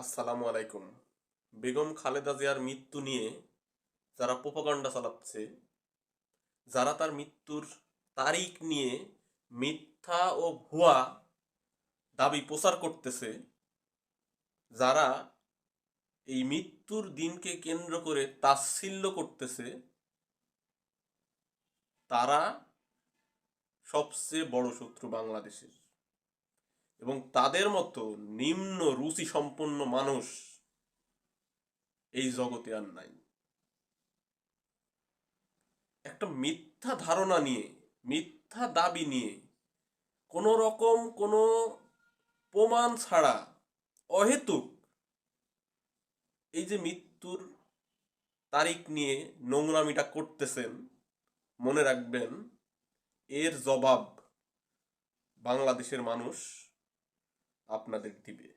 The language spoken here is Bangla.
আসসালামু আলাইকুম। বেগম খালেদা জিয়ার মৃত্যু নিয়ে যারা প্রোপাগান্ডা চালাচ্ছে, যারা তার মৃত্যুর তারিখ নিয়ে মিথ্যা ও ভুয়া দাবি প্রচার করতেছে, যারা এই মৃত্যুর দিনকে কেন্দ্র করে তাচ্ছিল্য করতেছে, তারা সবচেয়ে বড় শত্রু বাংলাদেশের। এবং তাদের মতো নিম্ন রুচি সম্পন্ন মানুষ এই জগতে আর নাই। একটা মিথ্যা ধারণা নিয়ে, মিথ্যা দাবি নিয়ে কোনো রকম কোনো প্রমাণ ছাড়া অহেতুক এই যে মৃত্যুর তারিখ নিয়ে নোংরামিটা করতেছেন, মনে রাখবেন, এর জবাব বাংলাদেশের মানুষ আপনাদের দিবে।